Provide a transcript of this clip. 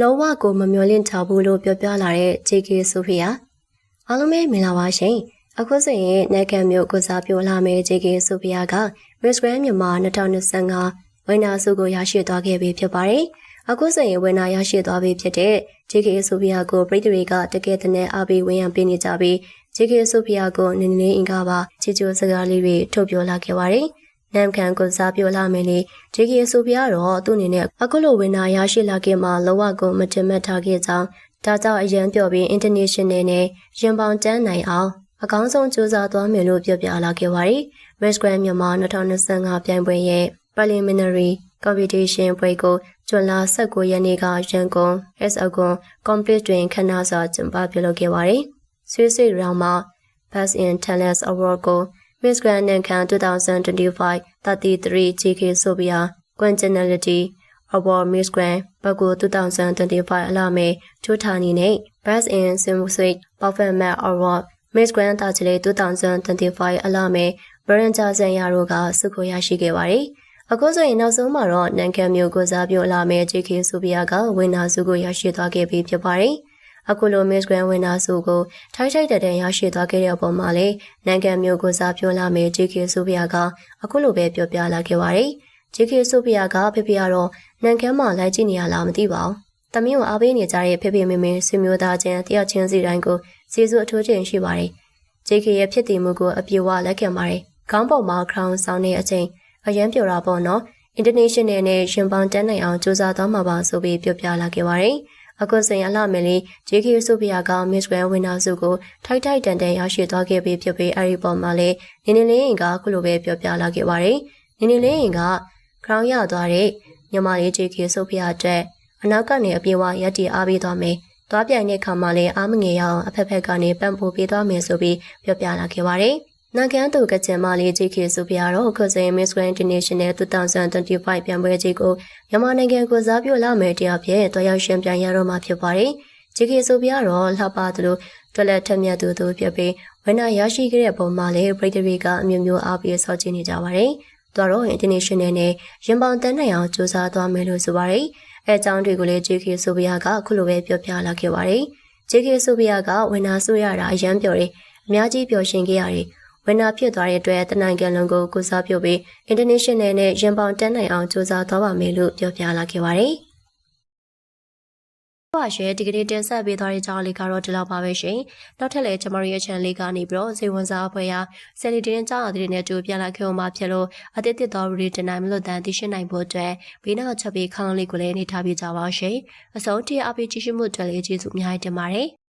လုံးဝကိုမမျော်လင့်ထားဘူးလို့ပြောပြလာတဲ့ JK ဆိုဖီယာအားလုံးပဲမင်္ဂလာပါရှင်အခုဆိုရင်နိုင်ငံမျိုးကိုစားပြောလာမယ့် JK ဆိုဖီယာက Miss Grand မြန်မာ2025ဝန်နာစုကိုရရှိသွားခဲ့ပြီဖြစ်ပါတယ်အခုဆိုရင်ဝန်နာရရှိသွားပြီဖြစ်တဲ့ JK ဆိုဖီယာကိုပြည်သူတွေကတကယ်တည်းအားပေးဝင်ရပေးနေကြပြီး JK ဆိုဖီယာကိုနင်းနေအင်္ဂါပါချီချိုစကားလေးတွေထုတ်ပြောလာခဲ့ပါတယ် နမ်ကန်ကိုစားပြောလာမယ်လေ JK ဆိုဖီယာတော့သူ့အနေနဲ့အခုလိုဝင်နာရရှိလာခဲ့မှလောကကိုမတင်မှတ်ထားခဲ့ကြောင်းဒါကြောင့်အရန်ပြောပြီး international နဲ့ရင်ပေါင်တန်းနိုင်အောင်အကောင်းဆုံးစူးစမ်းသွားမယ်လို့ပြောပြလာခဲ့ပါတယ်။ Miss Grand မြန်မာ2025ပြိုင်ပွဲရဲ့ preliminary competition ပွဲကိုဇွန်လ19ရက်နေ့ကရန်ကုန် S အကွန် complete တွင်ခဏစာကျင်းပပြုလုပ်ခဲ့ပါတယ်။ဆွေးဆွေးရောင်မှာ Best in Talents Award ကို Miss Grand နန်ခံ2025 33 GK Sophia Congeniality Award Miss Grand ဘကူ2025အလာမဲချိုးထာနီနဲ့ Best in Simulate Performance Award Miss Grand တာချလေ2025အလာမဲဗရန်ဂျာဆန်ယာတို့ကစုခိုရရှိခဲ့ပါတယ်။အခုဆိုရင်နောက်ဆုံးမှာတော့နန်ကန်မျိုးကိုစားပြုအလာမဲ JK ဆိုဖီယာကဝင်နာစုကိုရရှိသွားခဲ့ပြီဖြစ်ပါတယ်။ အခုလို Miss Grand ဝင်နာစုကိုထိုက်ထိုက်တန်ရရှိသွားခဲ့တဲ့အပေါ်မှာလည်းနန်ကန်မျိုးကိုစားပြုလာမဲ JK ဆိုဖီယာကအခုလိုပဲပြောပြလာခဲ့ပါတယ်။ JK ဆိုဖီယာကဖေဖေကတော့နန်ကန်မှာလိုက်ကြည့်နေရလားမသိပါဘူး။တမီးကိုအားပေးနေကြတဲ့ဖေဖေမေမေဆွေမျိုးသားချင်းတယောက်ချင်းစီတိုင်းကိုစီစုအထိုးချင်းရှိပါတယ်။ JK ရဲ့ဖြစ်တည်မှုကိုအပြေအဝလက်ခံပါတယ်။ခေါင်းပေါ်မှာ crown ဆောင်တဲ့အချိန်အရန်ပြောတာပေါ့နော်။ international နဲ့ရှင်ပေါင်တန်းနိုင်အောင်စူးစမ်းသွားမှာပါဆိုပြီးပြောပြလာခဲ့ပါတယ်။ အခုစဉ်အလှမယ်လေး JK ဆိုဖီယာက Miss Grand Winner ဆုကိုထိုက်ထိုက်တန်တန်ရရှိသွားခဲ့ပြီးဖြစ်ပြီးအဲဒီပေါ်မှာလည်းနင်းနေလေးရင်ကခုလိုပဲပြောပြလာခဲ့ပါတယ်။နင်းနေလေးရင်က crown ရသွားတဲ့မြန်မာလေး JK ဆိုဖီယာအတွက်အနောက်ကနေအပြေဝရက်တီအားပေးသွားမယ်။သွားပြိုင်တဲ့ခါမှာလည်းအားမငယ်ရအောင်အဖက်ဖက်ကနေပံ့ပိုးပေးသွားမယ်ဆိုပြီးပြောပြလာခဲ့ပါတယ်။ နန်ကန်သူကချင်မလေးကြီးခေဆိုပြတော့ခစင် Miss Grand International 2025ပြိုင်ပွဲကြီးကိုမြန်မာနိုင်ငံကိုစားပြုလာမယ်တရားဖြင့်တွားရောက်ရှင်ပြိုင်ရတော့မှာဖြစ်ပါတယ်။ကြီးခေဆိုပြတော့လှပသလိုတွက်လက်ထက်မြတ်သူတို့ဖြစ်ပြီးဝန်နာရရှိခဲ့တဲ့ပုံမှာလည်းပြည်သူတွေကအမျိုးမျိုးအားပေးဆောက်ကြည့်နေကြပါတယ်။တွားတော့ International နဲ့ရင်ပေါင်တန်းနိုင်အောင်စူးစမ်းသွားမယ်လို့ဆိုပါတယ်။အဲအကြောင်းတွေကိုလည်းကြီးခေဆိုပြကအခုလိုပဲပြောပြလာခဲ့ပါတယ်။ကြီးခေဆိုပြကဝန်နာဆိုရတာအရန်ပြော်တယ်။အများကြီးပျော်ရွှင်ခဲ့ရတယ်။ ဝန်နာဖြစ်သွားတဲ့အတွက်တနိုင်ငံလုံးကိုကုစားပြုပြီး international နဲ့ရင်ပေါင်တန်းနိုင်အောင်စူးစမ်းသွားပါမယ်လို့ပြောပြလာခဲ့ပါတယ်။ပါရှယ်ဒီကနေ့တင်ဆက်ပေးသွားတဲ့ကြောင်းလေးကတော့ဒီလောက်ပါပဲရှင်။နောက်ထပ်လည်းကျမတို့ရဲ့ channel လေးကနေပြီးတော့ဇေဝန်စားအဖွဲ့ရာဆယ်လီတင်ကြောင်းအသစ်နဲ့တူပြန်လာခဲ့အောင်မှာဖြစ်လို့အသစ်တစ်တော်ရီတင်နိုင်မလို့တန်သိရှိနိုင်ဖို့အတွက်ဘေးနောက်ချက်ပြီးခေါင်းလေးကိုလည်းနေထားပြကြပါရှင်။အစုံတရအပိကြည့်ရှုမှုအတွက်လည်းကျေးဇူးအများကြီးတင်ပါတယ်။